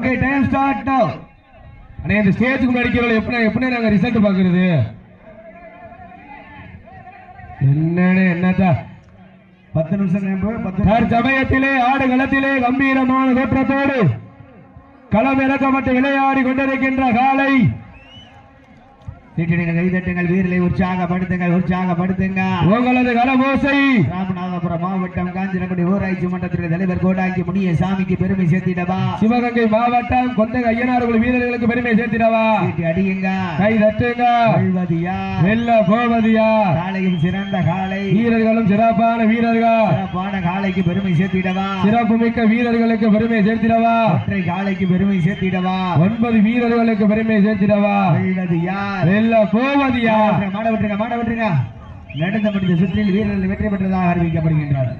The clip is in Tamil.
ஓகே டைம் ஸ்டார்ட் நவ அண்ணே இந்த ஸ்டேஜுக்கு முன்னாடி எப்படி எப்படி நாங்க ரிசல்ட் பாக்குறது என்னன்னு என்னதா பத்து நிமிஷம் தற்சமயத்திலே ஆடுகளத்திலே கம்பீரமான தோற்றத்தோடு களம் இறக்கப்பட்டு விளையாடி கொண்டிருக்கின்ற காலை. சீட்டிடுங்க கைதட்டுங்கள் வீரலை உற்சாகப்படுத்துங்கள் உற்சாகப்படுத்துங்க உங்களது கலபோசை ராமநாதபுரம் மாவட்டம் காஞ்சிரக்குடி ஊராட்சி மன்றத்தினுடைய தலைவர் கோடாங்கி முனிய சாமிக்கு பெருமை சேர்த்திடவா? சிவகங்கை மாவட்டம் கொண்ட ஐயனார்கள் வீரர்களுக்கு பெருமை சேர்த்திடவா? அடியுங்க. கை தட்டுங்க. வெல்ல போவதியா? காலையும் சிறந்த காலை. வீரர்களும் சிறப்பான வீரர்கள். சிறப்பான காலைக்கு பெருமை சேர்த்திடவா? சிறப்பு மிக்க வீரர்களுக்கு பெருமை சேர்த்திடவா? ஒற்றை காலைக்கு பெருமை சேர்த்திடவா? ஒன்பது வீரர்களுக்கு பெருமை சேர்த்திடவா? வெல்ல போவதியா? மாட விட்டுருங்க மாட விட்டுருங்க நடந்த முடிந்த சுற்றில் வீரர்கள் வெற்றி பெற்றதாக அறிவிக்கப்படுகின்றனர்